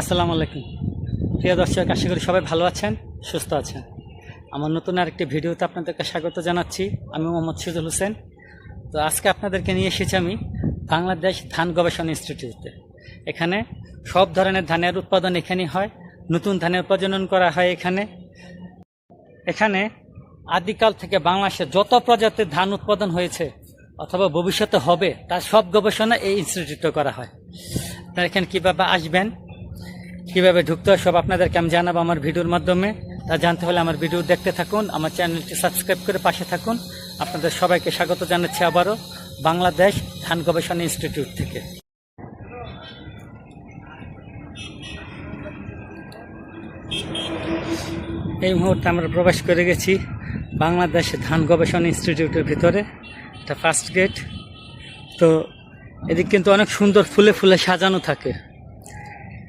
আসসালামু আলাইকুম। প্রিয় দর্শক, আশা করি সবাই ভালো আছেন, সুস্থ আছেন। আমার নতুন আরেকটি ভিডিওতে আপনাদেরকে স্বাগত জানাচ্ছি। আমি মোহাম্মদ সিজুল হোসেন। তো আজকে আপনাদেরকে নিয়ে এসেছি আমি বাংলাদেশ ধান গবেষণা ইনস্টিটিউটে। এখানে সব ধরনের ধানের উৎপাদন এখানেই হয়, নতুন ধানের প্রজনন করা হয় এখানে। এখানে আদিকাল থেকে বাংলাদেশে যত প্রজাতির ধান উৎপাদন হয়েছে অথবা ভবিষ্যতে হবে, তার সব গবেষণা এই ইনস্টিটিউটে করা হয়। আপনারা এখানে কীভাবে আসবেন কীভাবে ঢুকতে হয় সব আপনাদেরকে আমি জানাব আমার ভিডিওর মাধ্যমে। তা জানতে হলে আমার ভিডিও দেখতে থাকুন, আমার চ্যানেলটি সাবস্ক্রাইব করে পাশে থাকুন। আপনাদের সবাইকে স্বাগত জানাচ্ছি আবারও বাংলাদেশ ধান গবেষণা ইনস্টিটিউট থেকে। এই মুহূর্তে আমরা প্রবেশ করে গেছি বাংলাদেশ ধান গবেষণা ইনস্টিটিউটের ভিতরে, এটা ফার্স্ট গেট তো এদিক কিন্তু অনেক সুন্দর ফুলে ফুলে সাজানো থাকে।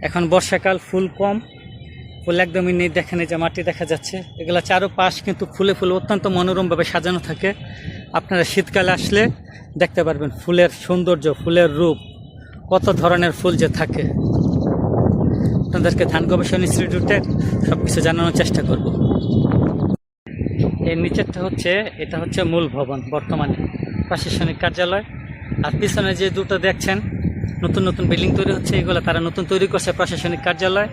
এখন বর্ষাকাল, ফুল কম, ফুল একদমই নেই দেখেন এই যে মাটি দেখা যাচ্ছে। এগুলো চারো পাশ কিন্তু ফুলে ফুলে অত্যন্ত মনোরমভাবে সাজানো থাকে। আপনারা শীতকালে আসলে দেখতে পারবেন ফুলের সৌন্দর্য, ফুলের রূপ, কত ধরনের ফুল যে থাকে। আপনাদেরকে ধান গবেষণা ইনস্টিটিউটের সব কিছু জানানোর চেষ্টা করব। এর নিচেরটা হচ্ছে, এটা হচ্ছে মূল ভবন বর্তমানে প্রশাসনিক কার্যালয়। আর পিছনে যে দুটো দেখছেন নতুন নতুন বিল্ডিং তৈরি হচ্ছে, এগুলো তারা নতুন তৈরি করছে প্রশাসনিক কার্যালয়।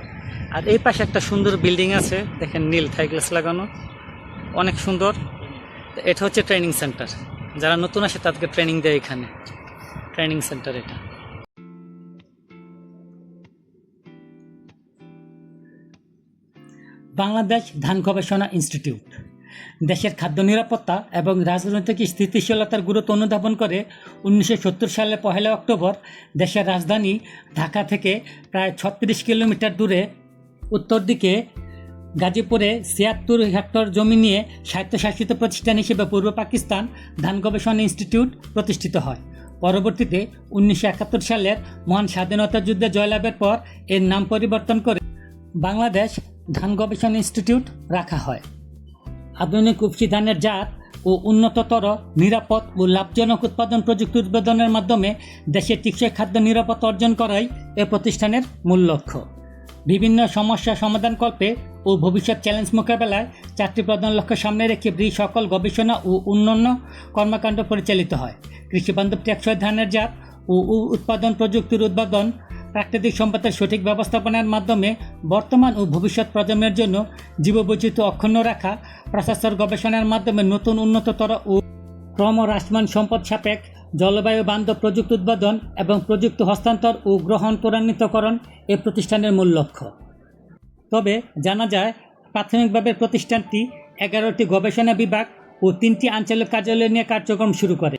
আর এই পাশে একটা সুন্দর বিল্ডিং আছে, দেখেন নীল থাই গ্লাস লাগানো। অনেক সুন্দর। এটা হচ্ছে ট্রেনিং সেন্টার যারা নতুন আসে তাদেরকে ট্রেনিং দেয় এখানে। ট্রেনিং সেন্টার এটা। বাংলাদেশ ধান গবেষণা ইনস্টিটিউট। দেশের খাদ্য নিরাপত্তা এবং রাজনৈতিক স্থিতিশীলতার গুরুত্ব অনুধাবন করে উনিশশো সত্তর সালে পহেলা অক্টোবর দেশের রাজধানী ঢাকা থেকে প্রায় ছত্রিশ কিলোমিটার দূরে উত্তর দিকে গাজীপুরে ছিয়াত্তর হেক্টর জমি নিয়ে স্বায়ত্তশাসিত প্রতিষ্ঠান হিসেবে পূর্ব পাকিস্তান ধান গবেষণা ইনস্টিটিউট প্রতিষ্ঠিত হয়। পরবর্তীতে উনিশশো একাত্তর সালের মহান স্বাধীনতা যুদ্ধে জয়লাভের পর এর নাম পরিবর্তন করে বাংলাদেশ ধান গবেষণা ইনস্টিটিউট রাখা হয়। আধুনিক উপসি ধানের জাত ও উন্নততর, নিরাপদ ও লাভজনক উৎপাদন প্রযুক্তি উদ্বোধনের মাধ্যমে দেশের টিকসই খাদ্য নিরাপত্তা অর্জন করাই এ প্রতিষ্ঠানের মূল লক্ষ্য। বিভিন্ন সমস্যা সমাধানকল্পে ও ভবিষ্যৎ চ্যালেঞ্জ মোকাবেলায় চারটি প্রধান লক্ষ্য সামনে রেখে ব্রি সকল গবেষণা ও উন্নয়ন কর্মকাণ্ড পরিচালিত হয়। কৃষিবান্ধব টেকসই ধানের জাত ও উৎপাদন প্রযুক্তির উদ্বোধন প্রাকৃতিক সম্পদের সঠিক ব্যবস্থাপনার মাধ্যমে বর্তমান ও ভবিষ্যৎ প্রজন্মের জন্য জীববৈচিত্র্য অক্ষুণ্ণ রাখা, প্রশাসন গবেষণার মাধ্যমে নতুন উন্নততর ও ক্রম ক্রমহ্রাসমান সম্পদ সাপেক্ষ, জলবায়ু বান্ধব প্রযুক্তি উদ্বোধন এবং প্রযুক্তি হস্তান্তর ও গ্রহণ ত্বরান্বিতকরণ এ প্রতিষ্ঠানের মূল লক্ষ্য। তবে জানা যায়, প্রাথমিকভাবে প্রতিষ্ঠানটি এগারোটি গবেষণা বিভাগ ও তিনটি আঞ্চলিক কার্যালয় নিয়ে কার্যক্রম শুরু করে।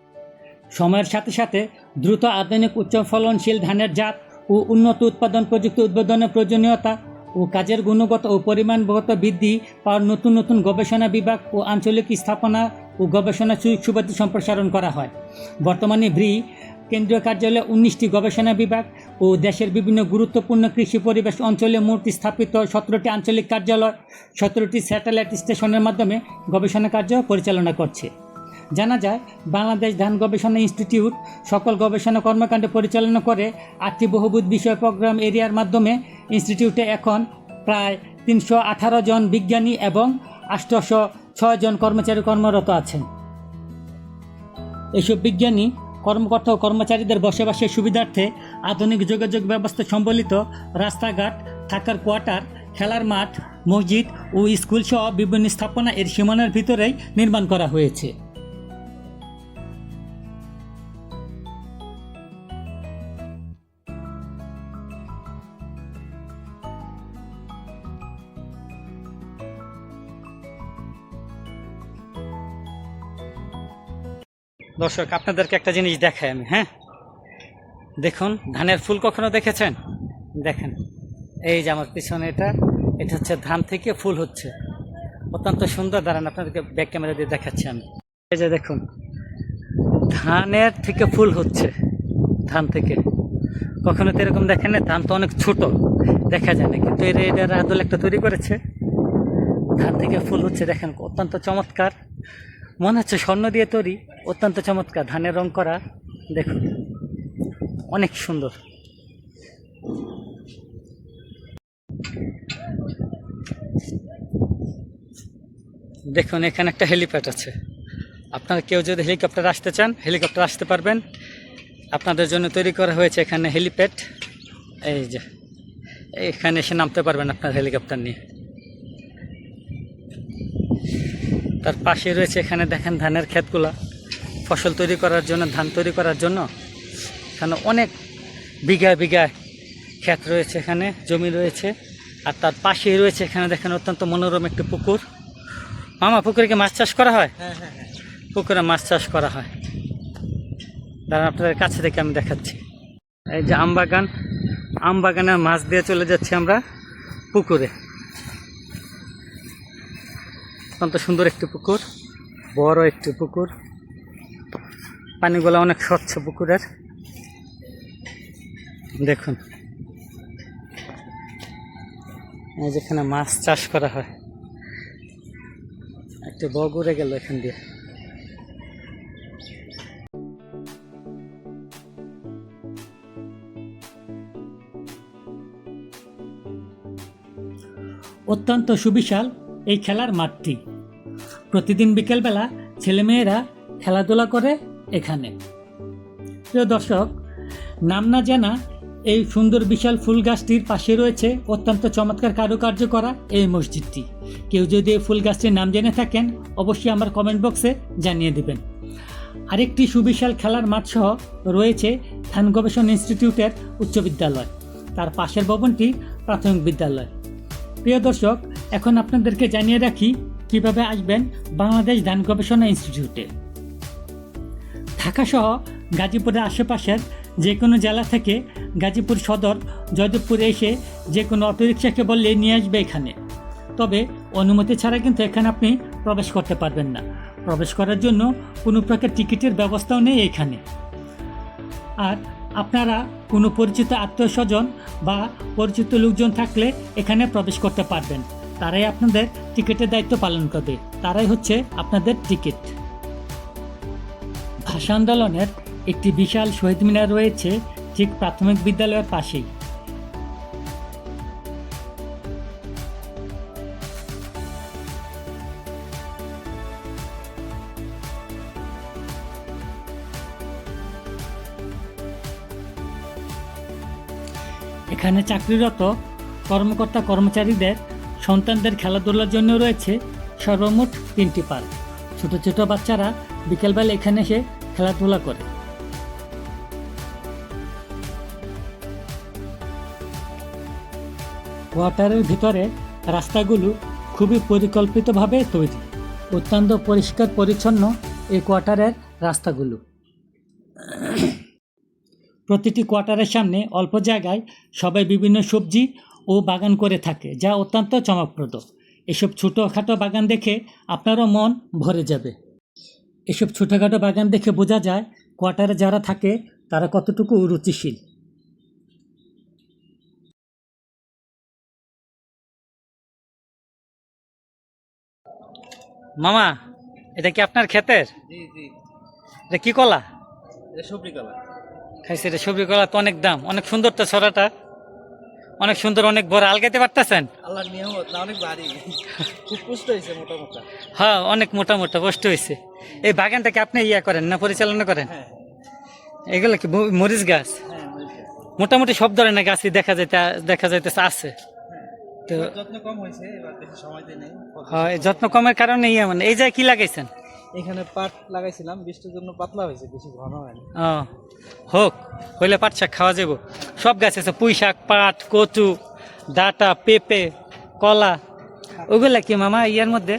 সময়ের সাথে সাথে দ্রুত আধুনিক উচ্চ ফলনশীল ধানের জাত ও উন্নত উৎপাদন, প্রযুক্তি উদ্বোধনের প্রয়োজনীয়তা ও কাজের গুণগত ও পরিমাণগত বৃদ্ধি পাওয়ার নতুন নতুন গবেষণা বিভাগ ও আঞ্চলিক স্থাপনা ও গবেষণা সুযোগ সুবিধা সম্প্রসারণ করা হয়। বর্তমানে ব্রি কেন্দ্রীয় কার্যালয়ে উনিশটি গবেষণা বিভাগ ও দেশের বিভিন্ন গুরুত্বপূর্ণ কৃষি পরিবেশ অঞ্চলে মোট স্থাপিত সতেরোটি আঞ্চলিক কার্যালয়, সতেরোটি স্যাটেলাইট স্টেশনের মাধ্যমে গবেষণা কার্য পরিচালনা করছে। জানা যায়, বাংলাদেশ ধান গবেষণা ইনস্টিটিউট সকল গবেষণা কর্মকাণ্ড পরিচালনা করে আটটি বহুভূত বিষয় প্রোগ্রাম এরিয়ার মাধ্যমে ইনস্টিটিউটে এখন প্রায় তিনশো আঠারো জন বিজ্ঞানী এবং আষ্টশো ছয় জন কর্মচারী কর্মরত আছেন। এসব বিজ্ঞানী কর্মকর্তা ও কর্মচারীদের বসবাসের সুবিধার্থে আধুনিক যোগাযোগ ব্যবস্থা সম্বলিত রাস্তাঘাট, থাকার কোয়ার্টার, খেলার মাঠ, মসজিদ ও স্কুলসহ বিভিন্ন স্থাপনা এর সীমানার ভিতরেই নির্মাণ করা হয়েছে। দর্শক, আপনাদেরকে একটা জিনিস দেখাই আমি হ্যাঁ? দেখুন, ধানের ফুল কখনো দেখেছেন? দেখেন, এই যে আমার পিছনে এটা এটা হচ্ছে ধান থেকে ফুল হচ্ছে। অত্যন্ত সুন্দর, দাঁড়ান, আপনাদেরকে ব্যাক ক্যামেরা দিয়ে দেখাচ্ছি আমি। এই যে দেখুন, ধানের থেকে ফুল হচ্ছে, ধান থেকে। কখনো তো এরকম দেখেন না ধান তো অনেক ছোট, দেখা যায় না, কিন্তু এর এটা রাদুল একটা তৈরি করেছে। ধান থেকে ফুল হচ্ছে, দেখেন, অত্যন্ত চমৎকার। মনে হচ্ছে স্বর্ণ দিয়ে তৈরি, অত্যন্ত চমৎকার, ধানের রং করা, দেখুন, অনেক সুন্দর। দেখুন, এখানে একটা হেলিপ্যাড আছে। আপনারা কেউ যদি হেলিকপ্টার আসতে চান, হেলিকপ্টার আসতে পারবেন। আপনাদের জন্য তৈরি করা হয়েছে এখানে হেলিপ্যাড। এই যে, এখানে এসে নামতে পারবেন আপনার হেলিকপ্টার নিয়ে। তার পাশে রয়েছে এখানে দেখেন ধানের ক্ষেতগুলা। ফসল তৈরি করার জন্য ধান তৈরি করার জন্য এখানে অনেক বিঘা বিঘা ক্ষেত রয়েছে এখানে জমি রয়েছে। আর তার পাশেই রয়েছে এখানে দেখেন অত্যন্ত মনোরম একটি পুকুর। মামা পুকুরে কি মাছ চাষ করা হয়? হ্যাঁ হ্যাঁ হ্যাঁ। পুকুরে মাছ চাষ করা হয়। দাঁড়ান আপনাদের কাছে থেকে আমি দেখাচ্ছি। এই যে আম বাগান আম বাগানের মাছ দিয়ে চলে যাচ্ছি আমরা পুকুরে। অত্যন্ত সুন্দর একটি পুকুর, বড় একটি পুকুর। পানিগুলো অনেক স্বচ্ছ পুকুরের। দেখুন। যেখানে মাছ চাষ করা হয়। একটি বগ উড়ে গেল এখান দিয়ে। অত্যন্ত সুবিশাল এই খেলার মাঠটি। প্রতিদিন বিকেলবেলা ছেলেমেয়েরা খেলাধুলা করে এখানে। প্রিয় দর্শক, নাম না জানা এই সুন্দর বিশাল ফুল গাছটির পাশে রয়েছে অত্যন্ত চমৎকার কারুকার্য করা এই মসজিদটি। কেউ যদি এই ফুল গাছটির নাম জেনে থাকেন, অবশ্যই আমার কমেন্ট বক্সে জানিয়ে দেবেন। আরেকটি সুবিশাল খেলার মাঠ সহ রয়েছে ধান গবেষণা ইনস্টিটিউটের উচ্চ বিদ্যালয়। তার পাশের ভবনটি প্রাথমিক বিদ্যালয়। প্রিয় দর্শক, এখন আপনাদেরকে জানিয়ে রাখি কীভাবে আসবেন বাংলাদেশ ধান গবেষণা ইনস্টিটিউটে। ঢাকাসহ গাজীপুরের আশেপাশের যে কোনো জেলা থেকে গাজীপুর সদর, জয়দেবপুরে এসে যে কোনো অটোরিকশাকে বললে নিয়ে আসবে এখানে। তবে অনুমতি ছাড়া কিন্তু এখানে আপনি প্রবেশ করতে পারবেন না। প্রবেশ করার জন্য কোনো প্রকার টিকিটের ব্যবস্থাও নেই এখানে। আর আপনারা কোনো পরিচিত আত্মীয় স্বজন বা পরিচিত লোকজন থাকলে এখানে প্রবেশ করতে পারবেন। তারাই আপনাদের টিকিটের দায়িত্ব পালন করবে। তারাই হচ্ছে আপনাদের টিকিট। ভাষা আন্দোলনের একটি বিশাল শহীদ মিনার রয়েছে ঠিক প্রাথমিক বিদ্যালয়ের পাশেই। চাকরিরত কর্মকর্তা কর্মচারীদের, সন্তানদের খেলাধুলার জন্য রয়েছে সর্বমোট তিনটি পার্ক। ছোট ছোট বাচ্চারা বিকেলবেলা এখানে এসে খেলাধুলা করে। কোয়ার্টারের ভিতরে রাস্তাগুলো খুবই পরিকল্পিতভাবে তৈরি। অত্যন্ত পরিষ্কার পরিচ্ছন্ন এই কোয়ার্টারের রাস্তাগুলো। প্রতিটি কোয়ার্টারের সামনে অল্প জায়গায় সবাই বিভিন্ন সবজি ও বাগান করে থাকে যা অত্যন্ত চমকপ্রদ। এসব ছোটোখাটো বাগান দেখে আপনারও মন ভরে যাবে। এসব ছোটোখাটো বাগান দেখে বোঝা যায় কোয়ার্টারে যারা থাকে তারা কতটুকু রুচিশীল। মামা এটা কি আপনার ক্ষেতের? জি জি। এটা কি কলা? এটা সবজি কলা। খাইছে এটা সবজি কলা তো অনেক দাম। অনেক সুন্দর তো ছড়াটা। অনেক সুন্দর অনেক বড়। আলগাইতে পারতেছেন? আল্লাহর নিয়ামত না অনেক ভারী। খুব পুষ্ট হয়েছে মোটা মোটা হ্যাঁ অনেক মোটা মোটা কষ্ট হয়েছে এই বাগানটাকে আপনি ইয়া করেন না পরিচালনা করেন? হ্যাঁ। এগুলো কি ম- মরিচ গাছ? হ্যাঁ মোটামুটি সব ধরনের গাছই দেখা যাইতে দেখা যাইতেছে আছে। তো যত্ন কম হয়েছে হয় যত্ন কমের কারণে ইয়ে মানে এই জায়গায় কি লাগাইছেন? এখানে পাট লাগাইছিলাম বৃষ্টির জন্য পাতলা হয়েছে বেশি ঘন হয়নি। হোক হইলে পাট শাক খাওয়া যাব সব গাছ আছে পুঁই শাক পাট কচু ডাটা পেঁপে কলা ওগুলা কি মামা ইয়ার মধ্যে?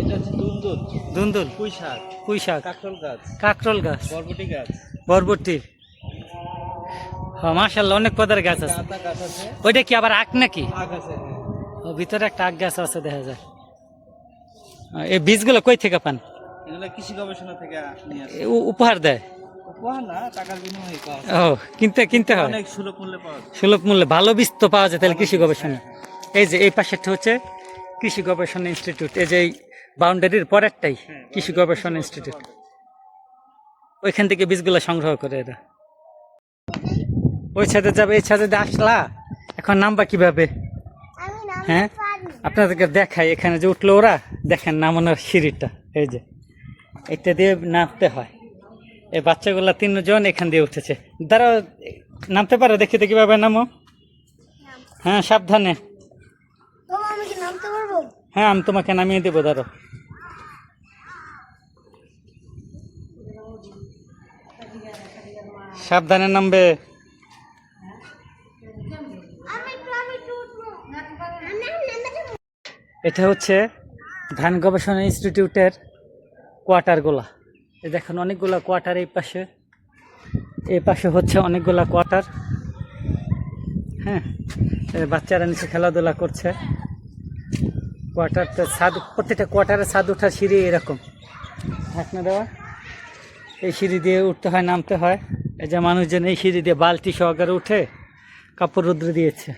এটা হচ্ছে দুন্দুল। দুন্দুল? পুঁই শাক। পুঁই শাক। কাকরল গাছ। কাকরোল গাছ। বরবটি গাছ। বরবটি। হ্যাঁ অনেক পদের গাছ আছে। ওইটা কি আবার আখ নাকি? আছে হ্যাঁ। ও ভিতরে একটা আখ গাছ আছে দেখা যায়। এই বীজগুলো কই থেকে পান? এগুলো কৃষি গবেষণা থেকে নিয়ে আসে। উপহার দেয়। উপহার না টাকার বিনিময়ে পাওয়া যায়। ও কিনতে কিনতে হয়? অনেক সুলভ মূল্যে পাওয়া যায়। সুলভ মূল্যে ভালো বীজ তো পাওয়া যায় তাহলে কৃষি গবেষণা। এই যে এই পাশেরটা হচ্ছে কৃষি গবেষণা ইনস্টিটিউট। এই যে এই বাউন্ডারির পরেরটাই কৃষি গবেষণা ইনস্টিটিউট। ওইখান থেকে বীজগুলো সংগ্রহ করে এরা। ওই ছাদে যাবে এই ছাদে আসলা? এখন নামবা কীভাবে? হ্যাঁ? আপনাদেরকে দেখাই এখানে যে উঠল ওরা দেখেন নামানোর সিঁড়িটা এই যে। এটা দিয়ে নামতে হয়। এই বাচ্চাগুলা তিনজন এখান দিয়ে উঠেছে। দাঁড়াও নামতে পারো দেখি তো কীভাবে নামো। হ্যাঁ সাবধানে। বাবা হ্যাঁ আমি তোমাকে নামিয়ে দেবো দাঁড়ো সাবধানে নামবে। এটা হচ্ছে ধান গবেষণা ইনস্টিটিউটের কোয়ার্টারগুলা এই দেখেন অনেকগুলা কোয়ার্টার এই পাশে। এই পাশে হচ্ছে অনেকগুলা কোয়ার্টার হ্যাঁ বাচ্চারা নিচে খেলাধুলা করছে। কোয়ার্টারটা ছাদ, প্রত্যেকটা কোয়ার্টারে ছাদ ওঠার সিঁড়ি এরকম। ঢাকনা দেওয়া। এই সিঁড়ি দিয়ে উঠতে হয়, নামতে হয়। এই যে মানুষজন এই সিঁড়ি দিয়ে বালতি সহকারে উঠে কাপড় রুদ্র দিয়েছে।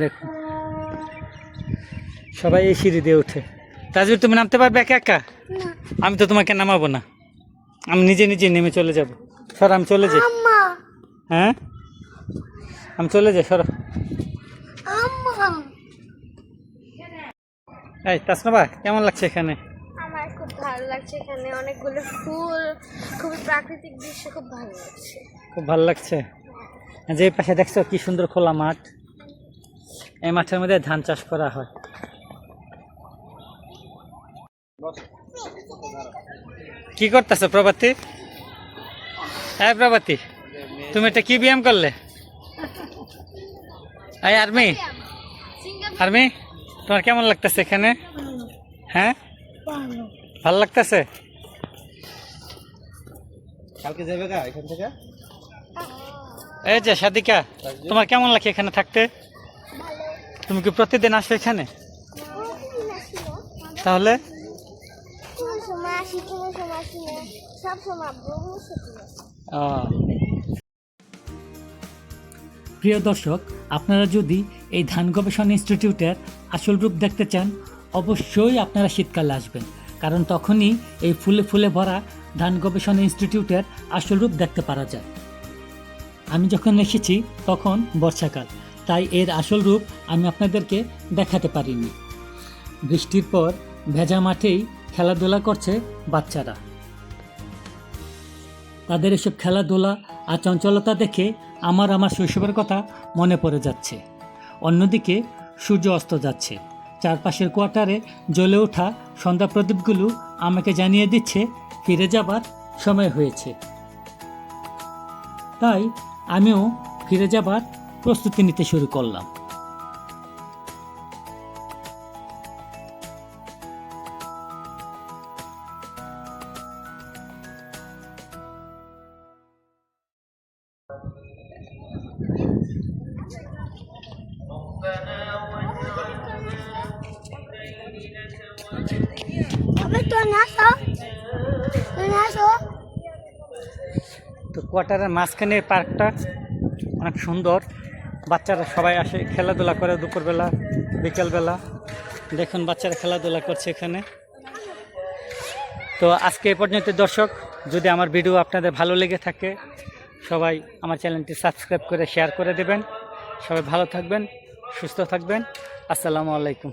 দেখুন। সবাই এই সিঁড়ি দিয়ে উঠে। তাজবির তুমি নামতে পারবে একা একা? আমি তো তোমাকে নামাবো না। আমি নিজে নিজে নেমে চলে যাব। সর আমি চলে যাই। হ্যাঁ? আমি চলে যাই সর। এই তাসনবা কেমন লাগছে এখানে? আমার খুব ভালো লাগছে এখানে। অনেকগুলো ফুল খুবই প্রাকৃতিক দৃশ্য খুব ভালো লাগছে। খুব ভালো লাগছে। যে পাশে দেখছ কি সুন্দর খোলা মাঠ? এই মাঠের মধ্যে ধান চাষ করা হয়। কি করতেছো প্রভাতী? হ্যাঁ প্রভাতী। তুমি এটা কি ব্যায়াম করলে? এই আর্মি। আর্মি তোমার কেমন লাগতেছে এখানে? হ্যাঁ? ভালো লাগতেছে? কালকে যাবে গা এখান থেকে? এই যে সাদিকা তোমার কেমন লাগে এখানে থাকতে? তুমি কি প্রতিদিন আসো এখানে? তাহলে? সময় আসি সব। প্রিয় দর্শক, আপনারা যদি এই ধান গবেষণা ইনস্টিটিউটের আসল রূপ দেখতে চান, অবশ্যই আপনারা শীতকালে আসবেন, কারণ তখনই এই ফুলে ফুলে ভরা ধান গবেষণা ইনস্টিটিউটের আসল রূপ দেখতে পারা যায় আমি যখন এসেছি, তখন বর্ষাকাল, তাই এর আসল রূপ আমি আপনাদেরকে দেখাতে পারিনি বৃষ্টির পর ভেজা মাঠেই খেলাধুলা করছে বাচ্চারা। তাদের এসব খেলাধুলা আর চঞ্চলতা দেখে আমার আমার শৈশবের কথা মনে পড়ে যাচ্ছে। অন্যদিকে সূর্য অস্ত যাচ্ছে। চারপাশের কোয়ার্টারে জ্বলে ওঠা সন্ধ্যা প্রদীপগুলো আমাকে জানিয়ে দিচ্ছে, ফিরে যাবার সময় হয়েছে। তাই আমিও ফিরে যাবার প্রস্তুতি নিতে শুরু করলাম। তো কোয়ার্টারের মাঝখানে পার্কটা অনেক সুন্দর। বাচ্চারা সবাই আসে, খেলাধুলা করে দুপুরবেলা, বিকেলবেলা। দেখুন বাচ্চারা খেলাধুলা করছে এখানে। তো আজকে এ পর্যন্ত দর্শক, যদি আমার ভিডিও আপনাদের ভালো লেগে থাকে, সবাই আমার চ্যানেলটি সাবস্ক্রাইব করে শেয়ার করে দেবেন। সবাই ভালো থাকবেন, সুস্থ থাকবেন। আসসালামু আলাইকুম।